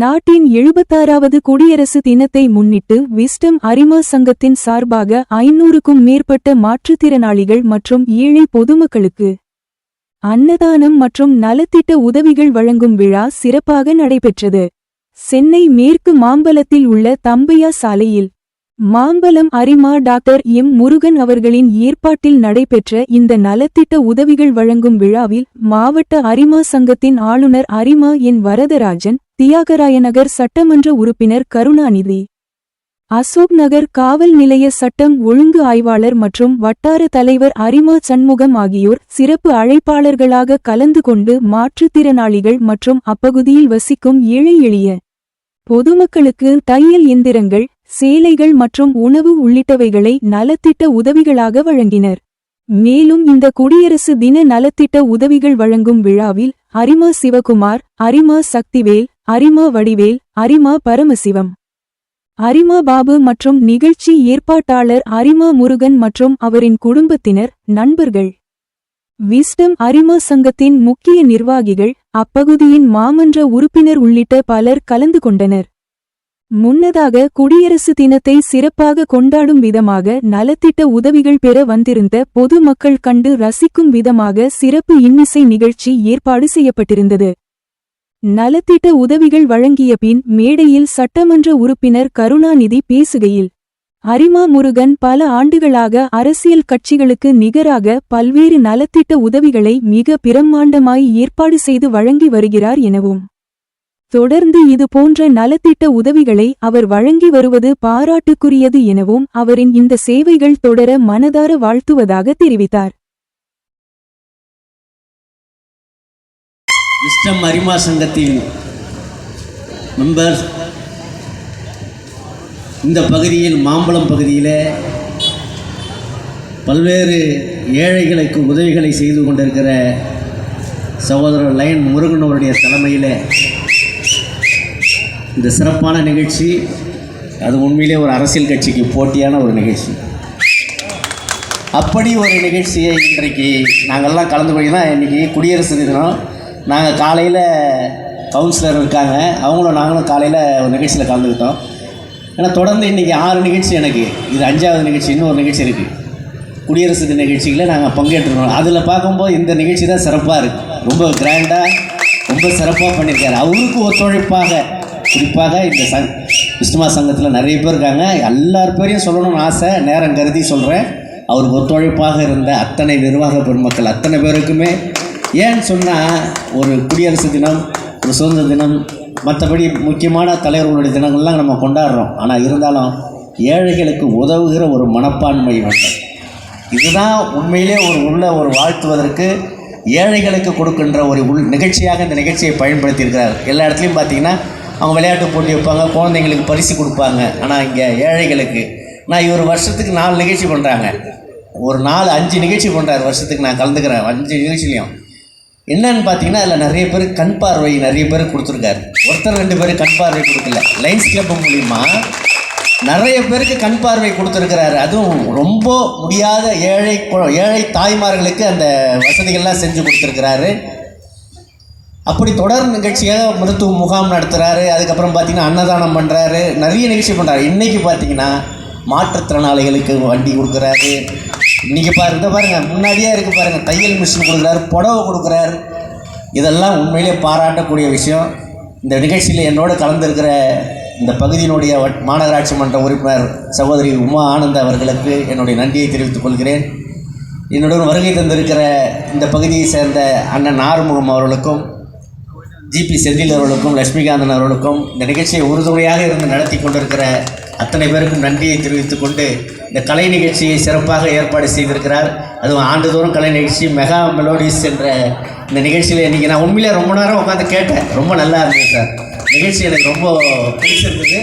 நாட்டின் எழுபத்தாறாவது குடியரசு தினத்தை முன்னிட்டு விஸ்டம் அரிமா சங்கத்தின் சார்பாக ஐநூறுக்கும் மேற்பட்ட மாற்றுத்திறனாளிகள் மற்றும் ஏழை பொதுமக்களுக்கு அன்னதானம் மற்றும் நலத்திட்ட உதவிகள் வழங்கும் விழா சிறப்பாக நடைபெற்றது. சென்னை மேற்கு மாம்பலத்தில் உள்ள தம்பையா சாலையில் மாம்பலம் அரிமா டாக்டர் எம் முருகன் அவர்களின் ஏற்பாட்டில் நடைபெற்ற இந்த நலத்திட்ட உதவிகள் வழங்கும் விழாவில் மாவட்ட அரிமா சங்கத்தின் ஆளுநர் அரிமா என் வரதராஜன் தியாகராயநகர் சட்டமன்ற உறுப்பினர் கருணாநிதி அசோக் நகர் காவல் நிலைய சட்டம் ஒழுங்கு ஆய்வாளர் மற்றும் வட்டார தலைவர் அரிமா சண்முகம் ஆகியோர் சிறப்பு அழைப்பாளர்களாக கலந்து கொண்டு மாற்றுத்திறனாளிகள் மற்றும் அப்பகுதியில் வசிக்கும் ஏழை எளிய பொதுமக்களுக்கு தையல் எந்திரங்கள் சேலைகள் மற்றும் உணவு உள்ளிட்டவைகளை நலத்திட்ட உதவிகளாக வழங்கினர். மேலும் இந்த குடியரசு தின நலத்திட்ட உதவிகள் வழங்கும் விழாவில் அரிமா சிவகுமார் அரிமா சக்திவேல் அரிமா வடிவேல் அரிமா பரமசிவம் அரிமா பாபு மற்றும் நிகழ்ச்சி ஏற்பாட்டாளர் அரிமா முருகன் மற்றும் அவரின் குடும்பத்தினர் நண்பர்கள். விஸ்டம் அரிமா சங்கத்தின் முக்கிய நிர்வாகிகள் அப்பகுதியின் மாமன்ற உறுப்பினர் உள்ளிட்ட பலர் கலந்து கொண்டனர். முன்னதாக குடியரசு தினத்தை சிறப்பாக கொண்டாடும் விதமாக நலத்திட்ட உதவிகள் பெற வந்திருந்த பொது மக்கள் கண்டு ரசிக்கும் விதமாக சிறப்பு இன்னிசை நிகழ்ச்சி ஏற்பாடு செய்யப்பட்டிருந்தது. நலத்திட்ட உதவிகள் வழங்கிய பின் மேடையில் சட்டமன்ற உறுப்பினர் கருணாநிதி பேசுகையில் அரிமா முருகன் பல ஆண்டுகளாக அரசியல் கட்சிகளுக்கு நிகராக பல்வேறு நலத்திட்ட உதவிகளை மிக பிரம்மாண்டமாய் ஏற்பாடு செய்து வழங்கி வருகிறார் எனவும் தொடர்ந்து இது போன்ற நலத்திட்ட உதவிகளை அவர் வழங்கி வருவது பாராட்டுக்குரியது எனவும் அவரின் இந்த சேவைகள் தொடர மனதார வாழ்த்துவதாக தெரிவித்தார். விஸ்டம் அரிமா சங்கத்தின் மெம்பர் இந்த பகுதியில் மாம்பழம் பகுதியில் பல்வேறு ஏழைகளுக்கு உதவிகளை செய்து கொண்டிருக்கிற சகோதரர் லயன் முருகன் அவருடைய தலைமையில் இந்த சிறப்பான நிகழ்ச்சி அது உண்மையிலே ஒரு அரசியல் கட்சிக்கு போட்டியான ஒரு நிகழ்ச்சி. அப்படி ஒரு நிகழ்ச்சியை இன்றைக்கு நாங்கள்லாம் கலந்து போய் தான் இன்றைக்கி குடியரசு தினம். நாங்கள் காலையில் கவுன்சிலர் இருக்காங்க அவங்களும் நாங்களும் காலையில் ஒரு நிகழ்ச்சியில் கலந்துக்கிட்டோம். ஏன்னா தொடர்ந்து இன்றைக்கி ஆறு நிகழ்ச்சி எனக்கு. இது அஞ்சாவது நிகழ்ச்சி ஒரு நிகழ்ச்சி இருக்குது குடியரசு தின நிகழ்ச்சிகளை நாங்கள் பங்கேற்றுக்கிறோம் அதில் பார்க்கும்போது இந்த நிகழ்ச்சி தான் சிறப்பாக இருக்குது ரொம்ப கிராண்டாக ரொம்ப சிறப்பாக பண்ணியிருக்காரு. அவருக்கு ஒத்துழைப்பாக குறிப்பாக இந்த சங் விஷ்ணுமா சங்கத்தில் நிறைய பேர் இருக்காங்க. எல்லார் பேரையும் சொல்லணும்னு ஆசை. நேரம் கருதி சொல்கிறேன் அவருக்கு ஒத்துழைப்பாக இருந்த அத்தனை நிர்வாக பெருமக்கள் அத்தனை பேருக்குமே. ஏன்னு சொன்னால் ஒரு குடியரசு தினம் ஒரு சுதந்திர தினம் மற்றபடி முக்கியமான தலைவர்களுடைய தினங்கள்லாம் நம்ம கொண்டாடுறோம். ஆனால் இருந்தாலும் ஏழைகளுக்கு உதவுகிற ஒரு மனப்பான்மை வேண்டும் இதுதான் உண்மையிலே ஒரு உள்ள ஒரு வாழ்த்துவதற்கு ஏழைகளுக்கு கொடுக்கின்ற ஒரு உள் நிகழ்ச்சியாக இந்த நிகழ்ச்சியை பயன்படுத்தியிருக்கிறார். எல்லா இடத்துலையும் பார்த்தீங்கன்னா அவங்க விளையாட்டு போட்டி வைப்பாங்க குழந்தைங்களுக்கு பரிசு கொடுப்பாங்க. ஆனால் இங்கே ஏழைகளுக்கு நான் இவர் வருஷத்துக்கு நாலு நிகழ்ச்சி பண்ணுறாங்க ஒரு நாலு அஞ்சு நிகழ்ச்சி பண்ணுறாரு வருஷத்துக்கு நான் கலந்துக்கிறேன். அஞ்சு நிகழ்ச்சிலையும் என்னன்னு பார்த்தீங்கன்னா அதில் நிறைய பேர் கண் பார்வை நிறைய பேர் கொடுத்துருக்காரு. ஒருத்தர் ரெண்டு பேர் கண் பார்வை கொடுக்கல. லைன்ஸ் கிளப் மூலிமா நிறைய பேருக்கு கண் பார்வை கொடுத்துருக்கிறாரு. அதுவும் ரொம்ப முடியாத ஏழை ஏழை தாய்மார்களுக்கு அந்த வசதிகள்லாம் செஞ்சு கொடுத்துருக்கிறாரு. அப்படி தொடர் நிகழ்ச்சியாக மருத்துவ முகாம் நடத்துகிறாரு அதுக்கப்புறம் பார்த்திங்கன்னா அன்னதானம் பண்ணுறாரு நிறைய நிகழ்ச்சி பண்ணுறாரு இன்றைக்கி பார்த்தீங்கன்னா மாற்றுத்திறனாளிகளுக்கு வண்டி கொடுக்குறாரு. இன்றைக்கி பாரு இந்த பாருங்கள் முன்னாடியே இருக்குது பாருங்கள் தையல் மிஷின் கொடுக்குறாரு புடவை கொடுக்குறாரு. இதெல்லாம் உண்மையிலே பாராட்டக்கூடிய விஷயம். இந்த நிகழ்ச்சியில் என்னோடு கலந்துருக்கிற இந்த பகுதியினுடைய வட்- மாநகராட்சி மன்ற உறுப்பினர் சகோதரி உமா ஆனந்த் அவர்களுக்கு என்னுடைய நன்றியை தெரிவித்துக் கொள்கிறேன். என்னுடன் வருகை தந்திருக்கிற இந்த பகுதியை சேர்ந்த அண்ணன் ஆறுமுகம் அவர்களுக்கும் ஜிபி செந்தில் அவர்களுக்கும் லட்சுமிகாந்தன் அவர்களுக்கும் இந்த நிகழ்ச்சியை உறுதுணையாக இருந்து நடத்தி கொண்டிருக்கிற அத்தனை பேருக்கும் நன்றியை தெரிவித்துக் கொண்டு இந்த கலை நிகழ்ச்சியை சிறப்பாக ஏற்பாடு செய்திருக்கிறார். அதுவும் ஆண்டுதோறும் கலை நிகழ்ச்சி மெகா மெலோடிஸ் என்ற இந்த நிகழ்ச்சியில் இன்றைக்கி நான் உண்மையிலே ரொம்ப நேரம் உட்காந்து கேட்டேன். ரொம்ப நல்லா இருந்தது சார். நிகழ்ச்சி எனக்கு ரொம்ப பிடிச்சிருந்தது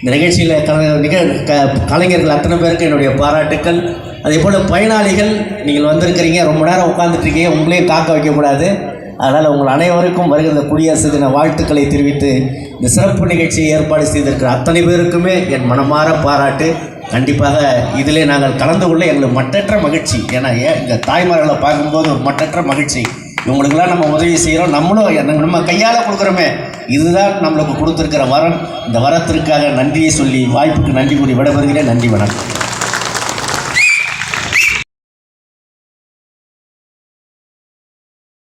இந்த நிகழ்ச்சியில் கல நிகழ் க கலைஞர்கள் அத்தனை பேருக்கு என்னுடைய பாராட்டுக்கள். அதே போல் பயனாளிகள் நீங்கள் வந்திருக்கிறீங்க ரொம்ப நேரம் உட்காந்துட்ருக்கீங்க உங்களையும் காக்க வைக்கக்கூடாது அதனால் உங்கள் அனைவருக்கும் வருகிற குடியரசு தின வாழ்த்துக்களை தெரிவித்து இந்த சிறப்பு நிகழ்ச்சியை ஏற்பாடு செய்திருக்கிற அத்தனை பேருக்குமே என் மனமாற பாராட்டு. கண்டிப்பாக இதிலே நாங்கள் கலந்து கொள்ள எங்களுக்கு மற்றற்ற மகிழ்ச்சி. ஏன்னா ஏன் இந்த தாய்மார்களை பார்க்கும்போது ஒரு மற்றற்ற மகிழ்ச்சி. இவங்களுக்கெல்லாம் நம்ம உதவி செய்கிறோம். நம்மளும் நம்ம கையால் கொடுக்குறோமே. இதுதான் நம்மளுக்கு கொடுத்துருக்கிற வரம். இந்த வரத்திற்காக நன்றியை சொல்லி வாய்ப்புக்கு நன்றி கூறி விடைபெறுகிறேன். நன்றி வணக்கம்.